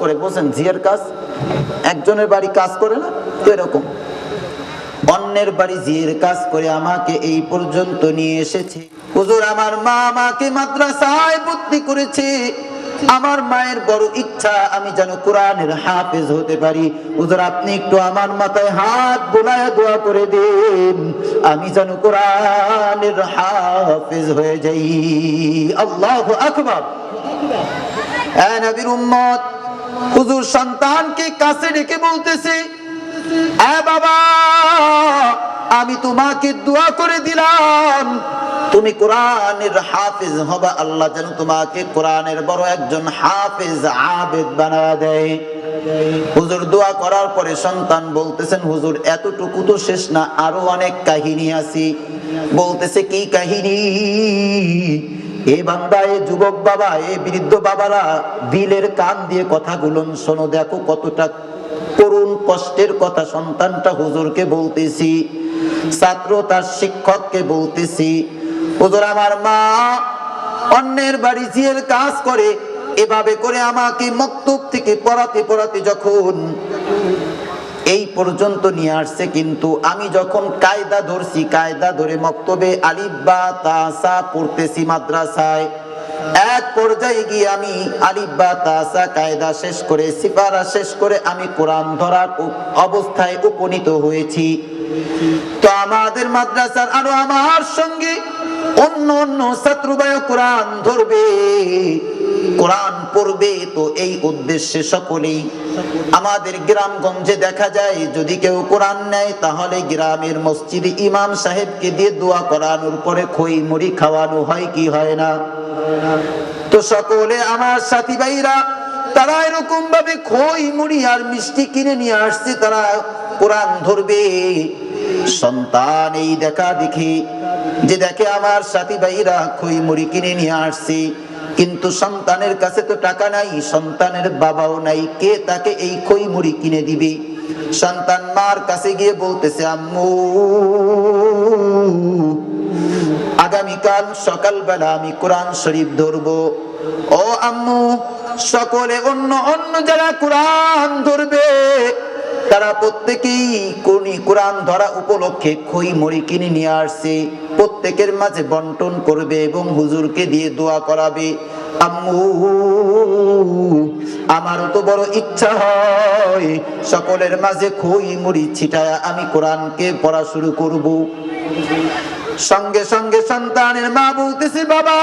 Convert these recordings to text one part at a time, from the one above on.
করে বলছেন ঝিয়ের কাজ, একজনের বাড়ি কাজ করে না তো এরকম। অন্যের বাড়ি জিয়ের কাজ করে আমাকে এই পর্যন্ত নিয়ে এসেছে। হুজুর, আমার মা আমাকে মাদ্রাসায় ভর্তি করেছে। আমার মায়ের বড় ইচ্ছা, আমি যেন কোরআনের হাফেজ হতে পারি। হুজুর, আপনি একটু আমার মাথায় হাত বোলায় দোয়া করে দিন। আমি যেন কোরআনের হাফেজ হয়ে যাই। আল্লাহু আকবার। এ নবীর উম্মত হুজুর সন্তানকে কাছে ডেকে বলতেছে আমি তোমাকে দোয়া করে দিলাম। তুমি কোরআনের হাফেজ হবা, আল্লাহ যেন তোমাকে কোরআনের বড় একজন হাফেজ আবেদ বানা দেয়। হুজুর দোয়া করার পরে সন্তান বলতেছেন, হুজুর, এতটুকু তো শেষ না, আরও অনেক কাহিনী আছে। বলতেছে, কি কাহিনী? এ বান্দা এ যুবক বাবা এ বৃদ্ধ বাবারা, দিলের কান দিয়ে কথাগুলো শোনো দেখো কতটা করুণ কষ্টের কথা সন্তানটা হুজুরকে বলতেছি, ছাত্র তার শিক্ষককে বলতেছি, হুজুর আমার মা অন্যের বাড়ি জিয়ের কাজ করে, এভাবে করে আমাকে মক্তব থেকে পড়াতে পড়াতে যখন এই পর্যন্ত নিয়ে আসছে, কিন্তু আমি যখন কায়দা ধরছি, কায়দা ধরে মক্তবে আলিব্বা তাসা পড়তেছি মাদ্রাসায়। এক পর্যায়ে গিয়ে আমি আলিব্বা তাসা কায়দা শেষ করে সিপারা শেষ করে আমি কোরআন ধরার অবস্থায় উপনীত হয়েছি। তো আমাদের মাদ্রাসার আরও আমার সঙ্গে অন্য অন্য ছাত্রবায় কোরআন ধরবে, কোরআন পড়বে, তো এই উদ্দেশ্যে সকলেই আমাদের গ্রামগঞ্জে দেখা যায়, যদি কেউ কোরআন নেয়, তাহলে গ্রামের মসজিদে ইমাম সাহেবকে দিয়ে দোয়া করানোর পরে খই মুড়ি খাওয়ানো হয় কি হয় না? তো সকলে আমার সাথী ভাইরা, তারা এরকম ভাবে খই মুড়ি আর মিষ্টি কিনে নিয়ে আসছে, তারা কোরআন ধরবে। সন্তান এই দেখা দেখি, যে দেখে আমার সাথী ভাইরা খই মুড়ি কিনে নিয়ে আসছে। কিন্তু সন্তানের কাছে তো টাকা নাই, সন্তানের বাবাও নাই, কে তাকে এই খই মুড়ি কিনে দিবে? সন্তান মার কাছে গিয়ে বলতেছে, আম্মু, আগামীকাল সকালবেলা আমি কোরআন শরীফ ধরবো। ও আম্মু, সকলে অন্য অন্য যারা কোরআন ধরবে তারা প্রত্যেকেই কোনি কোরআন ধরা উপলক্ষে খই মুড়ি কিনে নিয়ে আসছে। প্রত্যেকের মাঝে বন্টন করবে এবং হুজুরকে দিয়ে দোয়া করাবে। আম্মু, আমারও তো বড় ইচ্ছা হয় সকলের মাঝে খই মুড়ি ছিটায় আমি কোরআনকে পড়া শুরু করব। সঙ্গে সঙ্গে সন্তানের মা বলতেছে, বাবা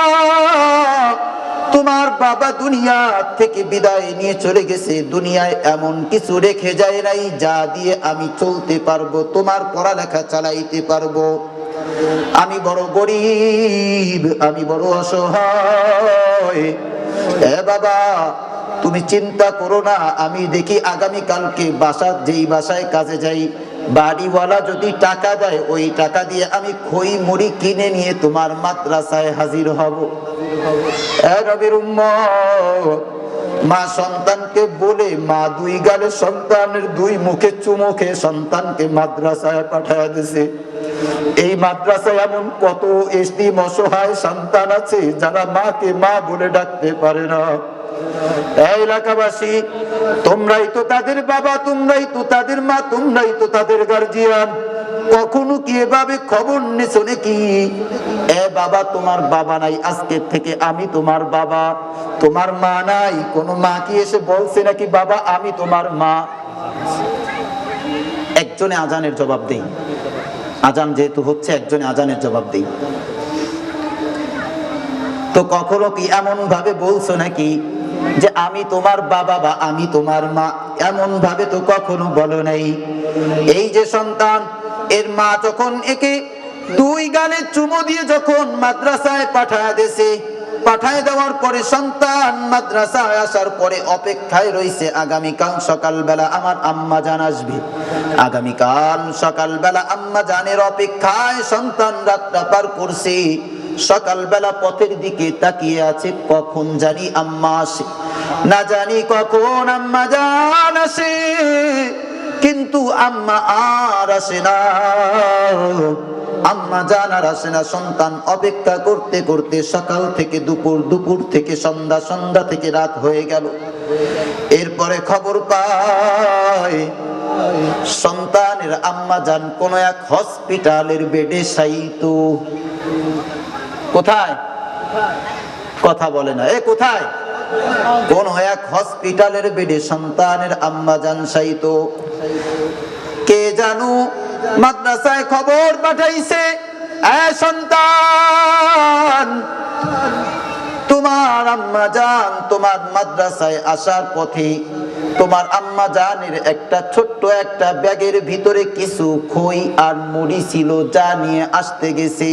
তোমার বাবা দুনিয়া থেকে বিদায় নিয়ে চলে গেছে। দুনিয়ায় এমন কিছু রেখে যায় নাই যা দিয়ে আমি চলতে পারব, তোমার পড়ালেখা চালাইতে পারব। আমি বড় গরিব, আমি বড় অসহায়। বাবা, তুমি চিন্তা করো না, আমি দেখি আগামী কালকে বাসা, যেই বাসায় কাজে যাই বাড়িওয়ালা যদি টাকা দেয় ওই টাকা দিয়ে আমি খই মুড়ি কিনে নিয়ে তোমার মাদ্রাসায় হাজির হব। উম্মত, মা সন্তানকে বলে মা দুই গালে সন্তানের দুই মুখে চুমুখে সন্তানকে মাদ্রাসায় পাঠায় দিছে। এই মাদ্রাসায় এমন কত এসডিম অসহায় সন্তান আছে যারা মাকে মা বলে ডাকতে পারে না। এলাকাবাসী তোমরাই তো তাদের বাবা, তোমরাই তো তাদের মা, তোমরাই তো তাদের গার্জিয়ান কখনো কি এভাবে খবর নিছো নাকি? এ বাবা, তোমার বাবা নাই, আজকে থেকে আমি তোমার বাবা। তোমার মা নাই, কোনো মা কি এসে বলছে নাকি, বাবা, আমি তোমার মা একজনে আজানের জবাব দেই। আজান যেহেতু হচ্ছে, একজনে আজানের জবাব দেই। তো কখনো কি এমন ভাবে বলছো নাকি যে আমি তোমার বাবা বা আমি তোমার মা, এমন ভাবে তো কখনো বলো নাই। এই যে সন্তান, এর মা যখন একে দুই গালে চুমো দিয়ে যখন মাদ্রাসায় পাঠায় দেশে পাঠায় দেওয়ার পরে সন্তান মাদ্রাসায় আসার পরে অপেক্ষায় রয়েছে আগামীকাল সকালবেলা আমার আম্মা জান আসবে। আগামীকাল সকালবেলা আম্মা জানের অপেক্ষায় সন্তান রাতটা পার করছে। সকালবেলা পথের দিকে তাকিয়ে আছে, কখন জানি আম্মা আসে। না জানি কখন আম্মা জান আসে, কিন্তু আম্মা আর আসে না। আম্মা জান আর আসে না, সন্তান অপেক্ষা করতে করতে সকাল থেকে দুপুর দুপুর থেকে সন্ধ্যা সন্ধ্যা থেকে রাত হয়ে গেল। এরপরে খবর পায় সন্তানের আম্মা যান কোন এক হসপিটালের বেডে শায়িত। কোথায়? কথা বলে না। এ কোথায়? কোন হসপিটালের বেডে সন্তানের কে মাদ্রাসায় খবর পাঠাইছে সন্তান, তোমার আম্মা তোমার মাদ্রাসায় আসার পথে তোমার আম্মা জানের একটা ছোট্ট একটা ব্যাগের ভিতরে কিছু খই আর মুড়ি ছিল যা নিয়ে আসতে গেছে।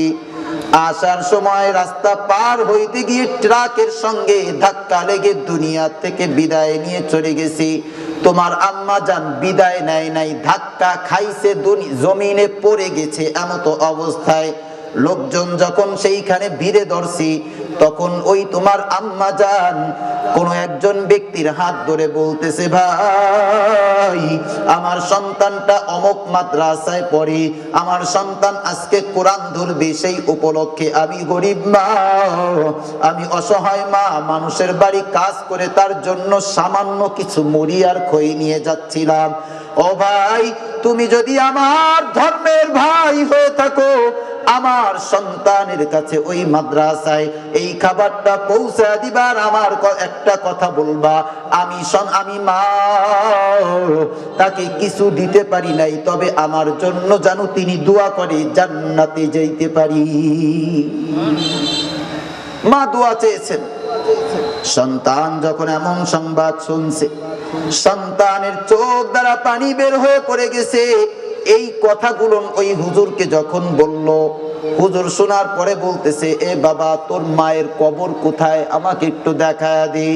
আসার সময় রাস্তা পার হইতে গিয়ে ট্রাকের সঙ্গে ধাক্কা লেগে দুনিয়া থেকে বিদায় নিয়ে চলে গেছি। তোমার আম্মা জান বিদায় নেয় নাই, ধাক্কা খাইছে জমিনে পড়ে গেছে এমতো অবস্থায়। লোকজন যখন সেইখানে ভিড়ে ধরছি, তখন ওই তোমার আম্মা যান কোন একজন ব্যক্তির হাত ধরে বলতেছে, ভাই আমার সন্তানটা অমুক মাদ্রাসায় পড়ে, আমার সন্তান আজকে কোরআন ধরবে সেই উপলক্ষে। আমি গরিব মা, আমি অসহায় মা, মানুষের বাড়ি কাজ করে তার জন্য সামান্য কিছু মরিয়ার খই নিয়ে যাচ্ছিলাম। ও ভাই তুমি যদি আমার ধর্মের ভাই হয়ে থাকো, আমার সন্তানের কাছে ওই মাদ্রাসায় এই খাবারটা পৌঁছে দিবার আমার একটা কথা বলবা, আমি আমি মা, তাকে কিছু দিতে পারি নাই, তবে আমার জন্য জানো তিনি দোয়া করে, জান্নাতে যাইতে পারি। মা দোয়া চেয়েছেন। সন্তান যখন এমন সংবাদ শুনছে, সন্তানের চোখ দ্বারা পানি বের হয়ে পড়ে গেছে। এই কথাগুলো ওই হুজুরকে যখন বলল, হুজুর শোনার পরে বলতেছে, এ বাবা, তোর মায়ের কবর কোথায়? আমাকে একটু দেখায় দে।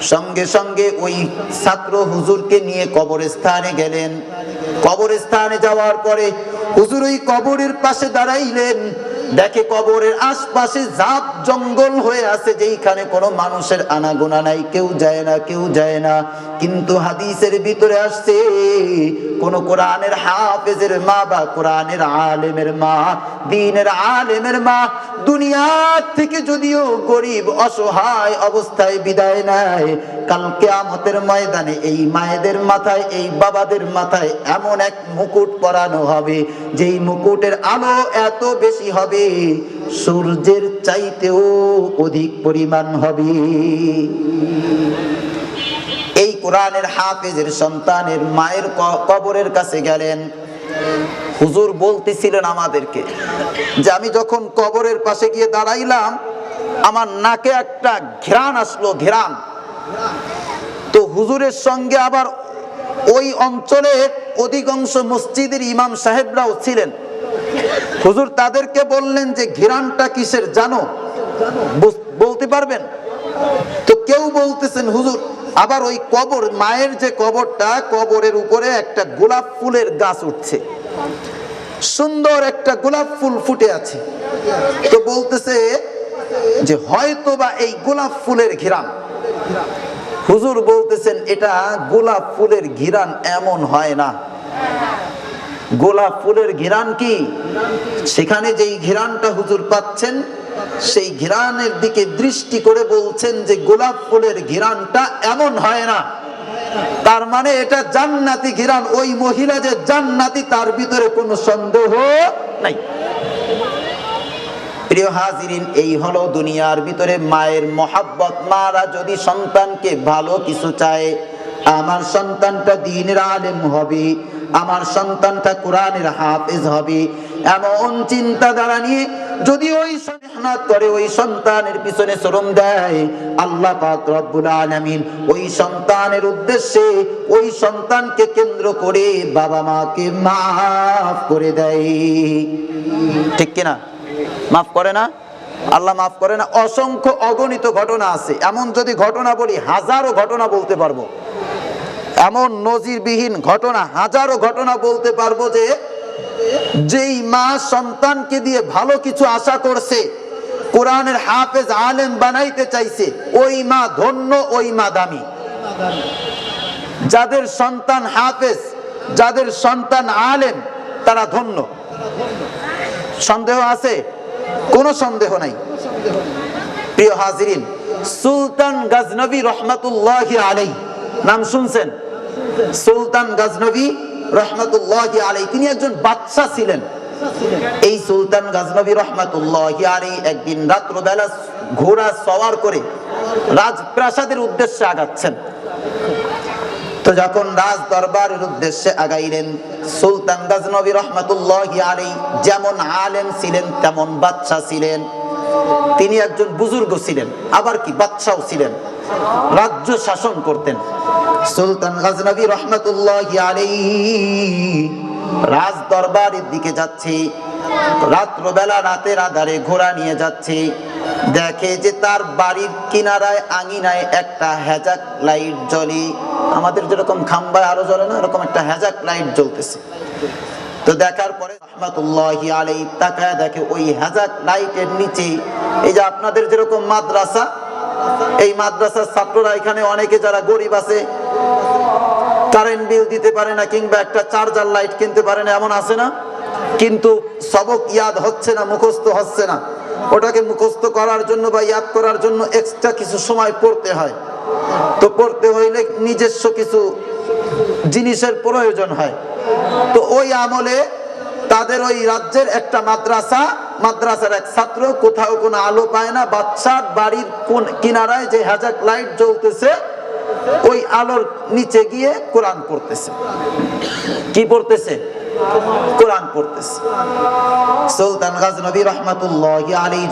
সঙ্গে সঙ্গে ওই ছাত্র হুজুরকে নিয়ে কবরস্থানে গেলেন। কবরস্থানে যাওয়ার পরে হুজুর ওই কবরের পাশে দাঁড়াইলেন। দেখে কবরের আশপাশে ঝাপ জঙ্গল হয়ে আছে, যেইখানে কোনো মানুষের আনাগোনা নাই। কেউ যায় না, কেউ যায় না। কিন্তু হাদিসের ভিতরে আসছে, কোন কোরআনের হাফেজের মা বা কোরআনের আলেমের মা, দিনের আলেমের মা, দুনিয়ার থেকে যদিও গরিব, অসহায় অবস্থায় বিদায় নেয়। কালকে আমতের ময়দানে এই মায়েদের মাথায়, এই বাবাদের মাথায় এমন এক মুকুট পরানো হবে, যেই মুকুটের আলো এত বেশি হবে সূর্যের চাইতেও অধিক পরিমাণ হবে। এই কোরআনের হাফেজের সন্তানের মায়ের কবরের কাছে গেলেন। হুজুর বলতেছিলেন আমাদেরকে যে, আমি যখন কবরের পাশে গিয়ে দাঁড়াইলাম, আমার নাকে একটা ঘেরান আসলো ঘেরান তো হুজুরের সঙ্গে আবার ওই অঞ্চলের অধিকাংশ মসজিদের ইমাম সাহেবরাও ছিলেন। হুজুর, তাদেরকে বললেন যে ঘিরানটা কিসের জানো? বলতে পারবেন? তো কেউ বলতেছেন, হুজুর, আবার ওই কবর, মায়ের যে কবরটা, কবরের উপরে একটা গোলাপ ফুলের গাছ উঠছে। সুন্দর একটা গোলাপ ফুল ফুটে আছে। তো বলতেছে যে হয়তো বা এই গোলাপ ফুলের ঘিরান। হুজুর বলতেছেন, এটা গোলাপ ফুলের ঘিরান এমন হয় না। গোলাপ ফুলের ঘিরান কি? সেখানে যেই ঘিরানটা হুজুর পাচ্ছেন, সেই ঘিরানের দিকে দৃষ্টি করে বলছেন যে গোলাপ ফুলের ঘিরানটা এমন হয় না। তার মানে এটা জান্নাতি ঘিরান, ওই মহিলা যে জান্নাতি তার ভিতরে কোনো সন্দেহ নাই। প্রিয় হাজিরিন, এই হলো দুনিয়ার ভিতরে মায়ের মহাব্বত। মারা যদি সন্তানকে ভালো কিছু চায় আমার সন্তানটা দিনের আলেম হবে, আমার সন্তানটা কোরআনের হাফেজ হবে। এমন চিন্তাধারা নিয়ে যদি ওই মেহনত করে, ওই সন্তানের পিছনে শ্রম দেয়, আল্লাহ পাক রব্বুল আলামিন ওই সন্তানের উদ্দেশ্যে ওই সন্তানকে কেন্দ্র করে বাবা মাকে মাফ করে দেয়। ঠিক কিনা? মাফ করে না? আল্লাহ মাফ করে না? অসংখ্য অগণিত ঘটনা আছে। এমন যদি ঘটনা বলি, হাজারো ঘটনা বলতে পারব। এমন নজিরবিহীন ঘটনা, হাজারো ঘটনা বলতে পারব যে, যেই মা সন্তানকে দিয়ে ভালো কিছু আশা করছে, কোরআনের হাফেজ আলেম বানাইতে চাইছে, ওই মা ধন্য, ওই মা দামি। যাদের সন্তান হাফেজ, যাদের সন্তান আলেম, তারা ধন্য। সন্দেহ আছে? কোনো সন্দেহ নাই। প্রিয় হাজিরিন, সুলতান গাজনবী রহমাতুল্লাহ আলাই নাম শুনছেন? সুলতান গাজনবী রহমাতুল্লাহ আলাই তিনি একজন বাদশা ছিলেন। এই সুলতান গাজনবী রহমাতুল্লাহ আলাই একদিন রাত্রবেলা ঘোড়া সওয়ার করে রাজপ্রাসাদের উদ্দেশ্যে আগাচ্ছেন। তো যখন রাজ দরবারের উদ্দেশ্যে আগাইলেন, সুলতান গাজনবী রহমাতুল্লাহ আলী যেমন আলেম ছিলেন, তেমন বাদশা ছিলেন। তিনি একজন বুজুর্গ ছিলেন, আবার কি বাদশাও ছিলেন। রাজ্য শাসন করতেন। সুলতান গাজনবী রহমাতুল্লাহ রাজ দরবারের দিকে যাচ্ছে। রাত্রবেলা রাতের আধারে ঘোড়া নিয়ে যাচ্ছে। দেখে যে তার বাড়ির কিনারায় আঙিনায় একটা হ্যাজাক লাইট জ্বলে। আমাদের যেরকম খাম্বায় আরও জ্বলে না এরকম একটা হ্যাজাক লাইট জ্বলতেছে। তো দেখার পরে রহমাতুল্লাহি আলাই তাকায় দেখে ওই হ্যাজাক লাইটের নিচে, এই যে আপনাদের যেরকম মাদ্রাসা এই মাদ্রাসার ছাত্ররা এখানে অনেকে যারা গরিব আছে কারেন্ট বিল দিতে পারে না কিংবা একটা চার্জার লাইট কিনতে পারে না, এমন আছে না? কিন্তু সবক ইয়াদ হচ্ছে না, মুখস্থ হচ্ছে না। ওটাকে মুখস্থ করার জন্য বা ইয়াদ করার জন্য এক্সট্রা কিছু সময় পড়তে হয়। তো পড়তে হইলে নিজস্ব কিছু জিনিসের প্রয়োজন হয়। তো ওই আমলে তাদের ওই রাজ্যের একটা মাদ্রাসা মাদ্রাসার এক ছাত্র, কোথাও কোনো আলো পায় না, বাচ্চার বাড়ির কোন কিনারায় যে হ্যাজাক লাইট জ্বলতেছে, ওই আলোর নিচে গিয়ে কোরআন পড়তেছে। কি পড়তেছে? সুলতান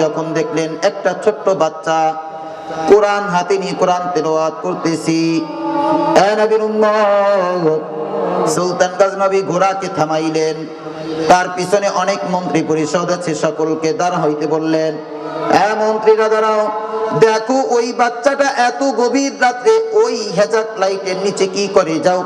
যখন দেখলেন, একটা ছোট্ট বাচ্চা কোরআন নিয়ে কোরআন করতেছি সুলতান গাজনবী ঘোড়াকে থামাইলেন। তার পিছনে অনেক মন্ত্রী পরিষদ আছে, সকলকে দাঁড়া হইতে বললেন হ্যাঁ মন্ত্রীরা দাঁড়াও, দেখো ওই বাচ্চাটা এত গভীর রাত্রে ওই হেজাক লাইটের নিচে কি করে? যাও